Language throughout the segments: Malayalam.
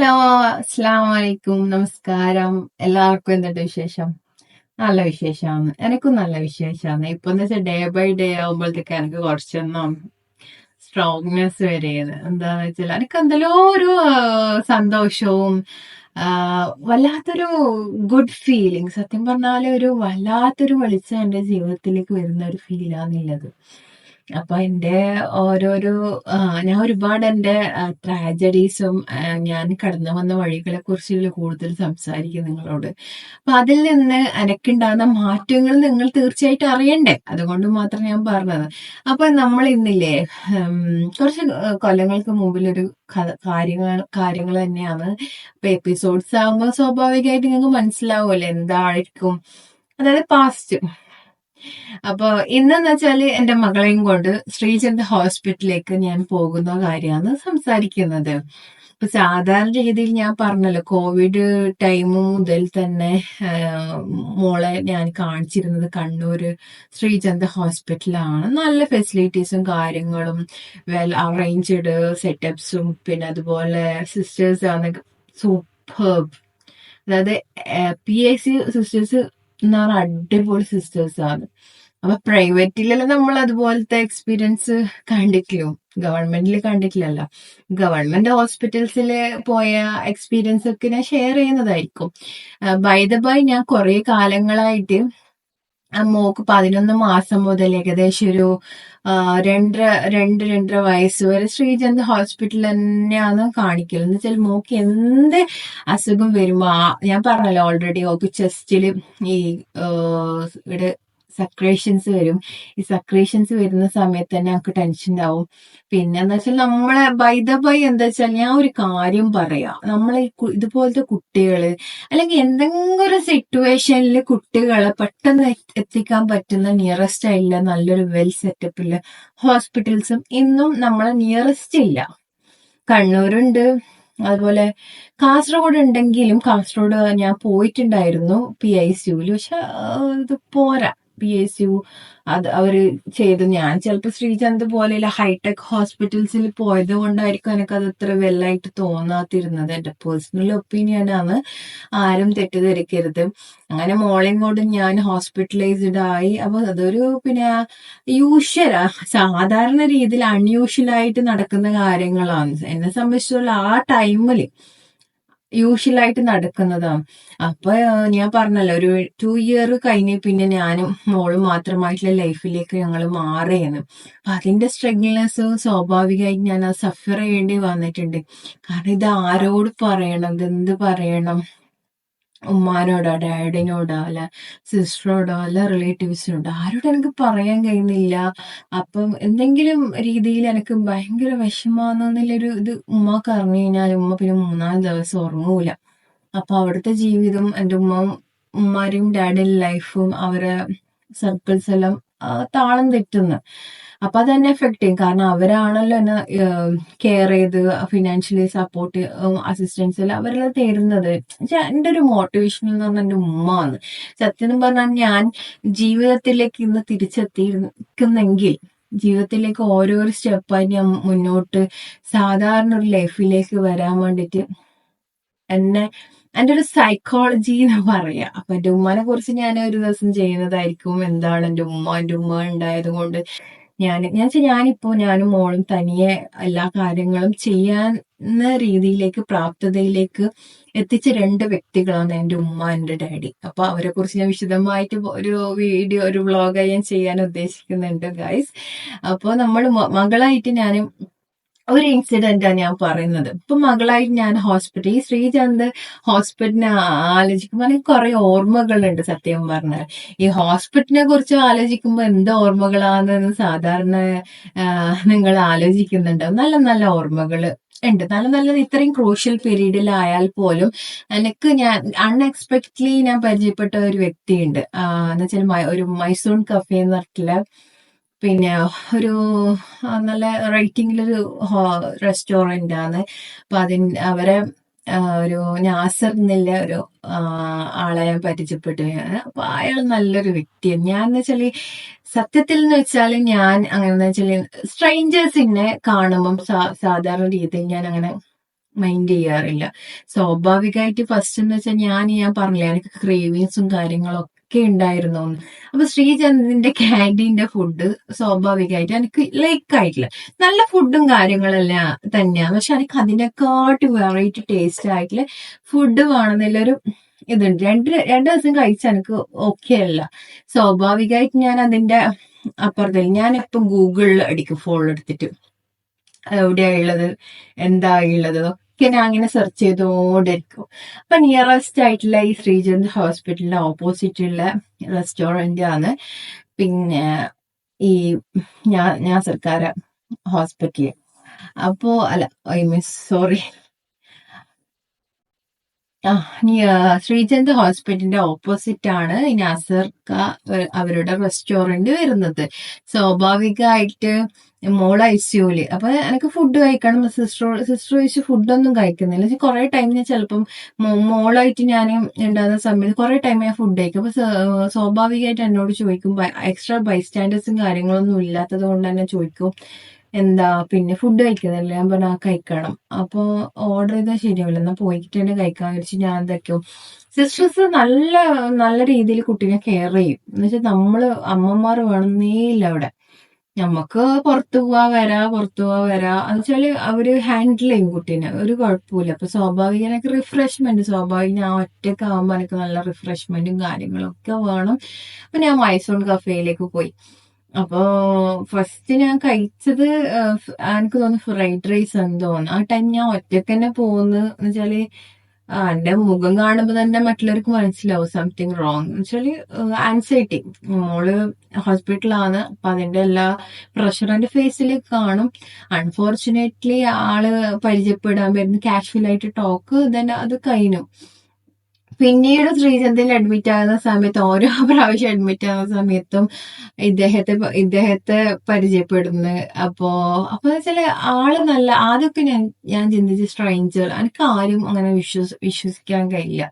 ഹലോ അസ്സാം വലൈക്കും നമസ്കാരം. എല്ലാവർക്കും എന്തുണ്ട് വിശേഷം? നല്ല വിശേഷമാണ്. എനിക്കും നല്ല വിശേഷമാണ്. ഇപ്പൊ എന്ന് വെച്ചാൽ ഡേ ബൈ ഡേ ആകുമ്പോഴത്തേക്ക് എനിക്ക് കുറച്ചൊന്നും സ്ട്രോങ്നെസ് വരെയത് എന്താന്ന് വെച്ചാൽ എനിക്ക് എന്തെല്ലോ ഒരു സന്തോഷവും വല്ലാത്തൊരു ഗുഡ് ഫീലിംഗ് സത്യം പറഞ്ഞാൽ ഒരു വല്ലാത്തൊരു വെളിച്ചം എന്റെ ജീവിതത്തിലേക്ക് വരുന്ന ഒരു ഫീലാന്നുള്ളത് അപ്പൊ എന്റെ ഓരോരോ ഞാൻ ഒരുപാട് എന്റെ ട്രാജഡീസും ഞാൻ കടന്നു വന്ന വഴികളെ കുറിച്ച് കൂടുതൽ സംസാരിക്കും നിങ്ങളോട്. അപ്പൊ അതിൽ നിന്ന് എനക്കുണ്ടാകുന്ന മാറ്റങ്ങൾ നിങ്ങൾ തീർച്ചയായിട്ടും അറിയണ്ടേ? അതുകൊണ്ട് മാത്രം ഞാൻ പറഞ്ഞത്. അപ്പൊ നമ്മൾ ഇന്നില്ലേ കുറച്ച് കൊല്ലങ്ങൾക്ക് മുമ്പിലൊരു കാര്യങ്ങൾ കാര്യങ്ങൾ തന്നെയാണ്. ഇപ്പൊ എപ്പിസോഡ്സ് ആകുമ്പോൾ സ്വാഭാവികമായിട്ട് നിങ്ങൾക്ക് മനസ്സിലാവുമല്ലോ എന്തായിരിക്കും. അതായത് പാസ്റ്റ് അപ്പൊ ഇന്നെന്ന് വെച്ചാൽ എന്റെ മകളെയും കൊണ്ട് ശ്രീചന്ദ് ഹോസ്പിറ്റലിലേക്ക് ഞാൻ പോകുന്ന കാര്യമാണ് സംസാരിക്കുന്നത്. ഇപ്പൊ സാധാരണ രീതിയിൽ ഞാൻ പറഞ്ഞല്ലോ കോവിഡ് ടൈം മുതൽ തന്നെ മോളെ ഞാൻ കാണിച്ചിരുന്നത് കണ്ണൂര് ശ്രീചന്ദ് ഹോസ്പിറ്റലാണ്. നല്ല ഫെസിലിറ്റീസും കാര്യങ്ങളും വെൽ അറേഞ്ച്ഡ് സെറ്റപ്സും പിന്നെ അതുപോലെ സിസ്റ്റേഴ്സ് ആണ് സൂപ്പർബ് അതായത് പി എസ് സി സിസ്റ്റേഴ്സ് എന്ന് പറഞ്ഞാൽ അടിപൊളി സിസ്റ്റേഴ്സ് ആണ്. അപ്പൊ പ്രൈവറ്റിലെല്ലാം നമ്മൾ അതുപോലത്തെ എക്സ്പീരിയൻസ് കണ്ടിട്ടില്ലോ. ഗവൺമെന്റിൽ കണ്ടിട്ടില്ലല്ലോ. ഗവൺമെന്റ് ഹോസ്പിറ്റൽസിൽ പോയ എക്സ്പീരിയൻസ് ഒക്കെ ഞാൻ ഷെയർ ചെയ്യുന്നതായിരിക്കും. ബൈ ദ ബൈ ഞാൻ കുറെ കാലങ്ങളായിട്ട് മോക്ക് പതിനൊന്ന് മാസം മുതൽ ഏകദേശം ഒരു രണ്ടര രണ്ട് രണ്ടര വയസ്സ് വരെ ശ്രീചന്ദ് ഹോസ്പിറ്റലിൽ തന്നെയാണ് കാണിക്കൽ എന്ന് വെച്ചാൽ മോക്ക് എന്ത് അസുഖം വരുമ്പോ ഞാൻ പറഞ്ഞല്ലോ ഓൾറെഡി ഓക്ക് ചെസ്റ്റിൽ ഈ ഇവിടെ സക്രേഷൻസ് വരും. ഈ സക്രേഷൻസ് വരുന്ന സമയത്ത് തന്നെ നമുക്ക് ടെൻഷൻ ഉണ്ടാവും പിന്നെന്ന് വെച്ചാൽ നമ്മളെ ബൈ ദ ബൈ എന്താ വെച്ചാൽ ഞാൻ ഒരു കാര്യം പറയാം. നമ്മളെ ഇതുപോലത്തെ കുട്ടികൾ അല്ലെങ്കിൽ എന്തെങ്കിലും ഒരു സിറ്റുവേഷനിൽ കുട്ടികളെ പെട്ടെന്ന് എത്തിക്കാൻ പറ്റുന്ന നിയറസ്റ്റ് ആയില്ല നല്ലൊരു വെൽ സെറ്റപ്പില്ല ഹോസ്പിറ്റൽസും ഇന്നും നമ്മളെ നിയറസ്റ്റ് ഇല്ല. കണ്ണൂരുണ്ട്. അതുപോലെ കാസർഗോഡ് ഉണ്ടെങ്കിലും കാസർഗോഡ് ഞാൻ പോയിട്ടുണ്ടായിരുന്നു പി ഐ സിയുവിൽ പക്ഷെ ഇത് പോരാ. പി എസ് യു അത് അവർ ചെയ്തു. ഞാൻ ചിലപ്പോൾ ശ്രീചന്ദ് പോലെയുള്ള ഹൈടെക് ഹോസ്പിറ്റൽസിൽ പോയത് കൊണ്ടായിരിക്കും എനിക്ക് അത് അത്ര വെല്ലായിട്ട് തോന്നാത്തിരുന്നത് എന്റെ പേഴ്സണൽ ഒപ്പീനിയൻ ആണ്. ആരും തെറ്റിദ്ധരിക്കരുത്. അങ്ങനെ മോളെയും കൊണ്ട് ഞാൻ ഹോസ്പിറ്റലൈസ്ഡ് ആയി. അപ്പൊ അതൊരു പിന്നെ യൂഷ്വൽ സാധാരണ രീതിയിൽ അൺയൂഷ്വൽ ആയിട്ട് നടക്കുന്ന കാര്യങ്ങളാണ്. എന്നെ സംബന്ധിച്ചുള്ള ആ ടൈമിൽ യൂഷ്വൽ ആയിട്ട് നടക്കുന്നതാണ് അപ്പൊ ഞാൻ പറഞ്ഞല്ലോ ഒരു ടു ഇയർ കഴിഞ്ഞ് പിന്നെ ഞാനും മോളും മാത്രമായിട്ടുള്ള ലൈഫിലേക്ക് ഞങ്ങൾ മാറിയെന്ന്. അപ്പൊ അതിന്റെ സ്ട്രഗിൾനെസ് സ്വാഭാവികമായിട്ട് ഞാൻ സഫർ ചെയ്യേണ്ടി വന്നിട്ടുണ്ട്. കാരണം ഇത് ആരോട് പറയണം? ഇത് എന്ത് പറയണം? ഉമ്മാനോടോ ഡാഡിനോടോ അല്ല സിസ്റ്ററോടോ അല്ല റിലേറ്റീവ്സിനോടോ ആരോട് എനിക്ക് പറയാൻ കഴിയുന്നില്ല. അപ്പം എന്തെങ്കിലും രീതിയിൽ എനിക്ക് ഭയങ്കര വിഷമാന്നുള്ളൊരു ഇത് ഉമ്മക്ക് അറിഞ്ഞു കഴിഞ്ഞാൽ ഉമ്മ പിന്നെ മൂന്നാൽ ദിവസം ഉറങ്ങൂല. അപ്പൊ അവിടുത്തെ ജീവിതം എന്റെ ഉമ്മ ഉമ്മാരെയും ഡാഡിയും ലൈഫും അവരെ സർക്കിൾസ് എല്ലാം താളം തെറ്റുന്നു. അപ്പൊ അത് എന്നെ എഫക്ട് ചെയ്യും. കാരണം അവരാണല്ലോ എന്നെ കെയർ ചെയ്ത് ഫിനാൻഷ്യലി സപ്പോർട്ട് അസിസ്റ്റൻസ് എല്ലാം അവരെല്ലാം തരുന്നത്. എന്റെ ഒരു മോട്ടിവേഷൻ എന്ന് പറഞ്ഞാൽ എന്റെ ഉമ്മയാണ് സത്യം പറഞ്ഞാൽ ഞാൻ ജീവിതത്തിലേക്ക് ഇന്ന് തിരിച്ചെത്തിയിരിക്കുന്നെങ്കിൽ ജീവിതത്തിലേക്ക് ഓരോ സ്റ്റെപ്പായി ഞാൻ മുന്നോട്ട് സാധാരണ ഒരു ലൈഫിലേക്ക് വരാൻ വേണ്ടിയിട്ട് എന്നെ എന്റെ ഒരു സൈക്കോളജി എന്ന് പറയാം. അപ്പൊ എന്റെ ഉമ്മനെ കുറിച്ച് ഞാൻ ഒരു ദിവസം ചെയ്യുന്നതായിരിക്കും എന്താണ് എന്റെ ഉമ്മ. എന്റെ ഉമ്മ ഉണ്ടായത് കൊണ്ട് ഞാൻ ഞാൻ ഞാനിപ്പോ ഞാനും മോളും തനിയെ എല്ലാ കാര്യങ്ങളും ചെയ്യാവുന്ന രീതിയിലേക്ക് പ്രാപ്തതയിലേക്ക് എത്തിച്ച രണ്ട് വ്യക്തികളാണ് എന്റെ ഉമ്മ എന്റെ ഡാഡി. അപ്പൊ അവരെ കുറിച്ച് ഞാൻ വിശദമായിട്ട് ഒരു വീഡിയോ ഒരു വ്ളോഗ് ഞാൻ ചെയ്യാൻ ഉദ്ദേശിക്കുന്നുണ്ട് ഗൈസ്. അപ്പോൾ നമ്മൾ മകളായിട്ട് ഞാനും ഒരു ഇൻസിഡന്റ് ആണ് ഞാൻ പറയുന്നത്. ഇപ്പൊ മകളായി ഞാൻ ഹോസ്പിറ്റൽ ഈ ശ്രീചന്ദ് ഹോസ്പിറ്റലിനെ ആലോചിക്കുമ്പോൾ എനിക്ക് കുറെ ഓർമ്മകളുണ്ട് സത്യം പറഞ്ഞാൽ. ഈ ഹോസ്പിറ്റലിനെ കുറിച്ച് ആലോചിക്കുമ്പോൾ എന്ത് ഓർമ്മകളാണെന്ന് സാധാരണ നിങ്ങൾ ആലോചിക്കുന്നുണ്ടാവും നല്ല നല്ല ഓർമ്മകൾ ഉണ്ട്. നല്ല നല്ല ഇത്രയും ക്രൂഷ്യൽ പീരീഡിലായാൽ പോലും എനിക്ക് ഞാൻ അൺഎക്സ്പെക്ട്ലി ഞാൻ പരിചയപ്പെട്ട ഒരു വ്യക്തിയുണ്ട്. എന്ന് വെച്ചാൽ ഒരു മൈസൂൺ കഫേ എന്ന് പറഞ്ഞിട്ടുള്ള പിന്നെ ഒരു നല്ല റേറ്റിംഗിലൊരു റെസ്റ്റോറന്റ് ആണ് അപ്പൊ അതിൻ അവരെ ഒരു നാസർ എന്നുള്ള ഒരു ആളെ പരിചയപ്പെട്ടു അപ്പൊ അയാൾ നല്ലൊരു വ്യക്തിയാണ്. ഞാൻ എന്ന് വെച്ചാൽ സത്യത്തിൽ എന്ന് വെച്ചാൽ ഞാൻ അങ്ങനെ വെച്ചാൽ സ്ട്രേഞ്ചേഴ്സിനെ കാണുമ്പം സാധാരണ രീതിയിൽ ഞാൻ അങ്ങനെ മൈൻഡ് ചെയ്യാറില്ല. സ്വാഭാവികമായിട്ട് ഫസ്റ്റ് എന്ന് വെച്ചാൽ ഞാൻ ഞാൻ പറഞ്ഞില്ല എനിക്ക് ക്രേവിങ്സും കാര്യങ്ങളും ഒക്കെ ഉണ്ടായിരുന്നു. അപ്പൊ ശ്രീചന്ദ്രന്റെ ക്യാന്റീന്റെ ഫുഡ് സ്വാഭാവികമായിട്ട് എനിക്ക് ലൈക്ക് ആയിട്ടില്ല. നല്ല ഫുഡും കാര്യങ്ങളെല്ലാം തന്നെയാണ്. പക്ഷെ എനിക്ക് അതിനെക്കാട്ടി വെറൈറ്റി ടേസ്റ്റ് ആയിട്ടുള്ള ഫുഡ് വേണമെന്നുള്ളൊരു ഇതുണ്ട്. രണ്ട് രണ്ട് ദിവസം കഴിച്ച എനിക്ക് ഓക്കെ അല്ല. സ്വാഭാവികമായിട്ട് ഞാൻ അതിന്റെ അപ്പുറത്തിൽ ഞാൻ എപ്പം ഗൂഗിളിൽ അടിക്കും ഫോൺ എടുത്തിട്ട്. എവിടെയാ ഉള്ളത്? എന്താ ഉള്ളത്? ഞാൻ അങ്ങനെ സെർച്ച് ചെയ്തോണ്ടിരിക്കും. അപ്പൊ നിയറസ്റ്റ് ആയിട്ടുള്ള ഈ ശ്രീചന്ദ് ഹോസ്പിറ്റലിന്റെ ഓപ്പോസിറ്റ് ഉള്ള റെസ്റ്റോറന്റ് ആണ്. പിന്നെ ഈ ഞാൻ ഞാൻ സർക്കാർ ഹോസ്പിറ്റൽ അപ്പോ അല്ല ഐ മീൻസ് സോറി ശ്രീചന്ദ് ഹോസ്പിറ്റലിന്റെ ഓപ്പോസിറ്റ് ആണ് ഈ നാസർക്ക അവരുടെ റെസ്റ്റോറന്റ് വരുന്നത്. സ്വാഭാവികമായിട്ട് മോൾ ഐ സിയുൽ അപ്പൊ എനിക്ക് ഫുഡ് കഴിക്കണം. സിസ്റ്റർ സിസ്റ്റർ ചോദിച്ച് ഫുഡൊന്നും കഴിക്കുന്നില്ല. കുറെ ടൈം ഞാൻ ചിലപ്പം മോളായിട്ട് ഞാൻ ഉണ്ടാകുന്ന സമയത്ത് കുറെ ടൈം ഞാൻ ഫുഡ് കഴിക്കും. അപ്പൊ സ്വ- സ്വാഭാവികമായിട്ട് എന്നോട് ചോദിക്കും. എക്സ്ട്രാ ബൈസ്റ്റാൻഡേഴ്സും കാര്യങ്ങളൊന്നും ഇല്ലാത്തത് കൊണ്ട് തന്നെ ചോദിക്കും. എന്താ പിന്നെ ഫുഡ് കഴിക്കുന്നില്ല ഞാൻ പറഞ്ഞാൽ കഴിക്കണം. അപ്പൊ ഓർഡർ ചെയ്താൽ ശരിയാവില്ല. എന്നാ പോയിട്ട് തന്നെ കഴിക്കാൻ വിചാരിച്ച് ഞാൻ എന്തൊക്കെയോ. സിസ്റ്റേഴ്സ് നല്ല നല്ല രീതിയിൽ കുട്ടീനെ കെയർ ചെയ്യും. എന്ന് വെച്ചാൽ നമ്മൾ അമ്മമാർ വേണമെന്നേ ഇല്ല അവിടെ. നമുക്ക് പുറത്തു പോവാ വരാ പുറത്തു പോവാ വരാ. എന്ന് വെച്ചാൽ അവർ ഹാൻഡിൽ ചെയ്യും കുട്ടീനെ. ഒരു കുഴപ്പമില്ല അപ്പൊ സ്വാഭാവികം റിഫ്രഷ്മെന്റ് സ്വാഭാവികം ഞാൻ ഒറ്റയ്ക്ക് ആകുമ്പോൾ എനിക്ക് നല്ല റിഫ്രഷ്മെന്റും കാര്യങ്ങളും ഒക്കെ വേണം. അപ്പൊ ഞാൻ മൈസൂർ കഫേയിലേക്ക് പോയി. അപ്പോ ഫസ്റ്റ് ഞാൻ കഴിച്ചത് എനിക്ക് തോന്നുന്നു ഫ്രൈഡ് റൈസ് എന്ന് തോന്നുന്നു. ആ ടൈം ഞാൻ ഒറ്റയ്ക്ക് തന്നെ പോകുന്നു എന്ന് വെച്ചാൽ എന്റെ മുഖം കാണുമ്പോ തന്നെ മറ്റുള്ളവർക്ക് മനസ്സിലാവും സംതിങ് റോങ് എന്ന് വെച്ചാൽ ആൻസൈറ്റി മോൾ ഹോസ്പിറ്റലാണ് അപ്പൊ അതിന്റെ എല്ലാ പ്രഷർ എന്റെ ഫേസിൽ കാണും. അൺഫോർച്ചുനേറ്റ്ലി ആൾ പരിചയപ്പെടാൻ വരുന്ന കാഷ്വൽ ആയിട്ട് ടോക്ക് ദൻ അത് കഴിഞ്ഞു. പിന്നീട് ശ്രീചന്ദിൽ അഡ്മിറ്റ് ആകുന്ന സമയത്ത് ഓരോ പ്രാവശ്യം അഡ്മിറ്റ് ആകുന്ന സമയത്തും ഇദ്ദേഹത്തെ ഇദ്ദേഹത്തെ പരിചയപ്പെടുന്നു. അപ്പോ അപ്പൊ വെച്ചാൽ ആൾ നല്ല ആദ്യമൊക്കെ ഞാൻ ഞാൻ ചിന്തിച്ച് സ്ട്രേഞ്ചർ എനിക്ക് ആരും അങ്ങനെ വിശ്വസ് വിശ്വസിക്കാൻ കഴിയില്ല.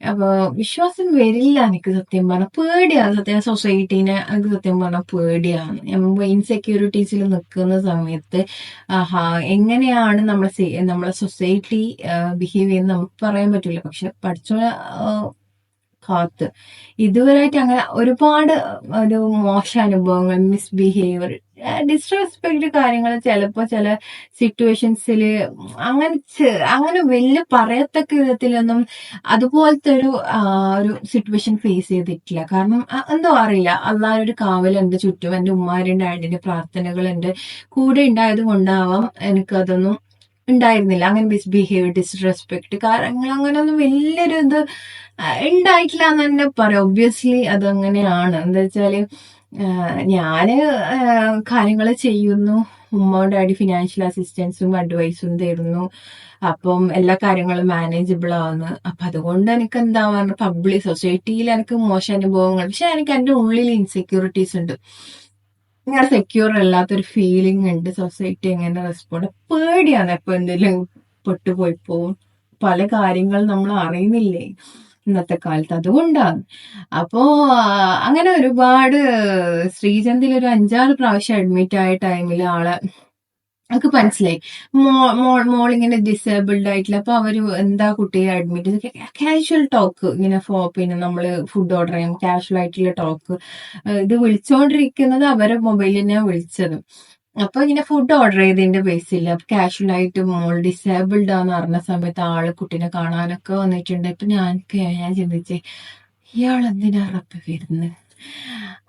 അപ്പൊ വിശ്വാസം വരില്ല എനിക്ക് സത്യം പറഞ്ഞ പേടിയാണ്. സത്യം സൊസൈറ്റീനെ എനിക്ക് സത്യം പറഞ്ഞ പേടിയാണ്. നമ്മൾ ഇൻസെക്യൂരിറ്റീസിൽ നിൽക്കുന്ന സമയത്ത് എങ്ങനെയാണ് നമ്മളെ നമ്മളെ സൊസൈറ്റി ബിഹേവ് ചെയ്യുന്നത് നമുക്ക് പറയാൻ പറ്റില്ല. പക്ഷെ പഠിച്ച കാത്ത്. ഇതുവരെയായിട്ട് അങ്ങനെ ഒരുപാട് ഒരു മോശ അനുഭവങ്ങൾ മിസ്ബിഹേവിയർ ഡിസ്റെസ്പെക്ട് കാര്യങ്ങൾ ചിലപ്പോ ചില സിറ്റുവേഷൻസിൽ അങ്ങനെ അങ്ങനെ വലിയ പറയത്തക്ക വിധത്തിലൊന്നും അതുപോലത്തെ ഒരു ഒരു സിറ്റുവേഷൻ ഫേസ് ചെയ്തിട്ടില്ല. കാരണം എന്തോ അറിയില്ല. അള്ളാഹ് ഒരു കാവൽ ചുറ്റും എന്റെ ഉമ്മാരുടെ ആടിന്റെ പ്രാർത്ഥനകൾ കൂടെ ഉണ്ടായത് കൊണ്ടാവാം എനിക്കതൊന്നും ഉണ്ടായിരുന്നില്ല. അങ്ങനെ മിസ് ബിഹേവ് ഡിസ്റെസ്പെക്ട് കാര്യങ്ങൾ അങ്ങനെയൊന്നും വലിയൊരു ഇത് ഉണ്ടായിട്ടില്ല എന്ന് തന്നെ പറയാം. ഒബ്വിയസ്ലി അതങ്ങനെയാണ്. എന്താ വെച്ചാൽ ഞാൻ കാര്യങ്ങൾ ചെയ്യുന്നു. ഉമ്മ ഡാഡി ഫിനാൻഷ്യൽ അസിസ്റ്റൻസും അഡ്വൈസും തരുന്നു. അപ്പം എല്ലാ കാര്യങ്ങളും മാനേജബിൾ ആവുന്നു അപ്പൊ അതുകൊണ്ട് എനിക്ക് എന്താ പറയുക പബ്ലിക് സൊസൈറ്റിയിൽ എനിക്ക് മോശം അനുഭവങ്ങൾ പക്ഷെ എനിക്ക് എന്റെ ഉള്ളിൽ ഇൻസെക്യൂരിറ്റീസ് ഉണ്ട്. ഞാൻ സെക്യൂർ അല്ലാത്തൊരു ഫീലിംഗ് ഉണ്ട്. സൊസൈറ്റി എങ്ങനെ റെസ്പോണ്ട് പേടിയാണ്. എപ്പോൾ എന്തെങ്കിലും പൊട്ടുപോയി പോവും. പല കാര്യങ്ങൾ നമ്മൾ അറിയുന്നില്ലേ? ഇന്നത്തെ കാലത്ത് അതുകൊണ്ടാണ്. അപ്പോ അങ്ങനെ ഒരുപാട് ശ്രീചന്ദിൽ ഒരു അഞ്ചാറ് പ്രാവശ്യം അഡ്മിറ്റ് ആയ ടൈമിൽ ആളെ ഒക്കെ മനസ്സിലായി. മോ മോൾ ഇങ്ങനെ ഡിസേബിൾഡ് ആയിട്ടില്ല അപ്പൊ അവർ എന്താ കുട്ടിയെ അഡ്മിറ്റ് കാഷ്വൽ ടോക്ക് ഇങ്ങനെ ഫോ പിന്നെ നമ്മൾ ഫുഡ് ഓർഡർ ചെയ്യും. കാഷ്വൽ ആയിട്ടുള്ള ടോക്ക് ഇത് വിളിച്ചോണ്ടിരിക്കുന്നത് അവരെ മൊബൈലിനെ വിളിച്ചത്. അപ്പൊ ഇങ്ങനെ ഫുഡ് ഓർഡർ ചെയ്തതിന്റെ ബേസിൽ കാഷ്വൽ ആയിട്ട് മോൾ ഡിസേബിൾഡ് ആന്ന് പറഞ്ഞ സമയത്ത് ആൾ കുട്ടീനെ കാണാനൊക്കെ വന്നിട്ടുണ്ട്. ഇപ്പൊ ഞാൻ ഞാൻ ചിന്തിച്ചേ ഇയാൾ എന്തിനാ റബ്ബ് വരുന്നത്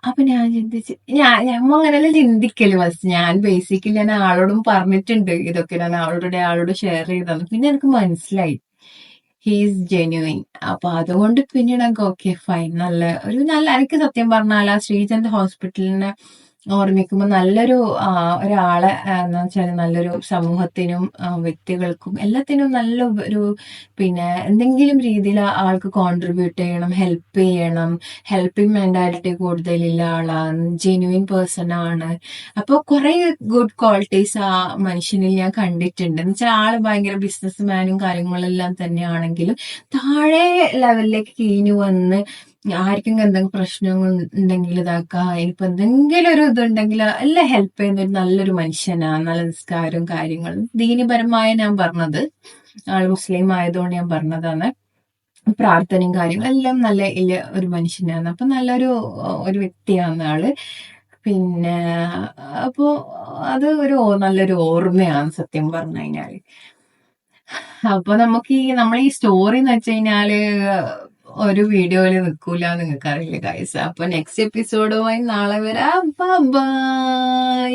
അപ്പൊ ഞാൻ ചിന്തിച്ച് ഞാൻ ഞമ്മ അങ്ങനെയല്ല ചിന്തിക്കൽ ഫസ്റ്റ് ഞാൻ ബേസിക്കലി ഞാൻ ആളോടും പറഞ്ഞിട്ടുണ്ട് ഇതൊക്കെ ഞാൻ ആളോട് ആളോട് ഷെയർ ചെയ്തതാണ്. പിന്നെ എനിക്ക് മനസ്സിലായി. ഹീസ് ജെന്യുവിൻ അപ്പൊ അതുകൊണ്ട് പിന്നീട് എനിക്ക് ഓക്കെ ഫൈൻ നല്ല ഒരു നല്ല എനിക്ക് സത്യം പറഞ്ഞാൽ ആ ശ്രീചന്ദ് ഹോസ്പിറ്റലിനെ ഓർമ്മിക്കുമ്പോൾ നല്ലൊരു ഒരാളെ എന്ന് വെച്ചാൽ നല്ലൊരു സമൂഹത്തിനും വ്യക്തികൾക്കും എല്ലാത്തിനും നല്ല ഒരു പിന്നെ എന്തെങ്കിലും രീതിയിൽ ആൾക്ക് കോൺട്രിബ്യൂട്ട് ചെയ്യണം ഹെൽപ്പ് ചെയ്യണം. ഹെൽപ്പിംഗ് മെന്റാലിറ്റി കൂടുതലുള്ള ആളാണ് ജെന്യുവിൻ പേഴ്സൺ ആണ്. അപ്പോൾ കുറേ ഗുഡ് ക്വാളിറ്റീസ് ആ മനുഷ്യനിൽ ഞാൻ കണ്ടിട്ടുണ്ട്. എന്ന് വെച്ചാൽ ആൾ ഭയങ്കര ബിസിനസ് മാനും കാര്യങ്ങളെല്ലാം തന്നെയാണെങ്കിലും താഴെ ലെവലിലേക്ക് കീഞ്ഞു വന്ന് ആർക്കെങ്കിലും എന്തെങ്കിലും പ്രശ്നങ്ങൾ ഉണ്ടെങ്കിൽ ഇതാക്കുക ഇനിയിപ്പോ എന്തെങ്കിലും ഒരു ഇതുണ്ടെങ്കിൽ എല്ലാം ഹെൽപ്പ് ചെയ്യുന്ന ഒരു നല്ലൊരു മനുഷ്യനാണ് നല്ല നിസ്കാരവും കാര്യങ്ങളും. ദീനിപരമായ ഞാൻ പറഞ്ഞത് ആൾ മുസ്ലിം ആയതുകൊണ്ട് ഞാൻ പറഞ്ഞതാണ്. പ്രാർത്ഥനയും കാര്യങ്ങളും എല്ലാം നല്ല ഒരു മനുഷ്യനാണ്. അപ്പൊ നല്ലൊരു ഒരു വ്യക്തിയാണ് ആൾ. പിന്നെ അപ്പോ അത് ഒരു നല്ലൊരു ഓർമ്മയാണ് സത്യം പറഞ്ഞു കഴിഞ്ഞാൽ. അപ്പൊ നമുക്ക് ഈ നമ്മൾ ഈ സ്റ്റോറി എന്ന് വെച്ച് കഴിഞ്ഞാൽ ഒരു വീഡിയോയിൽ നിൽക്കൂല നിങ്ങൾക്ക് അറിയില്ല ഗൈസ് അപ്പൊ നെക്സ്റ്റ് എപ്പിസോഡുമായി നാളെ വരാം. ബൈ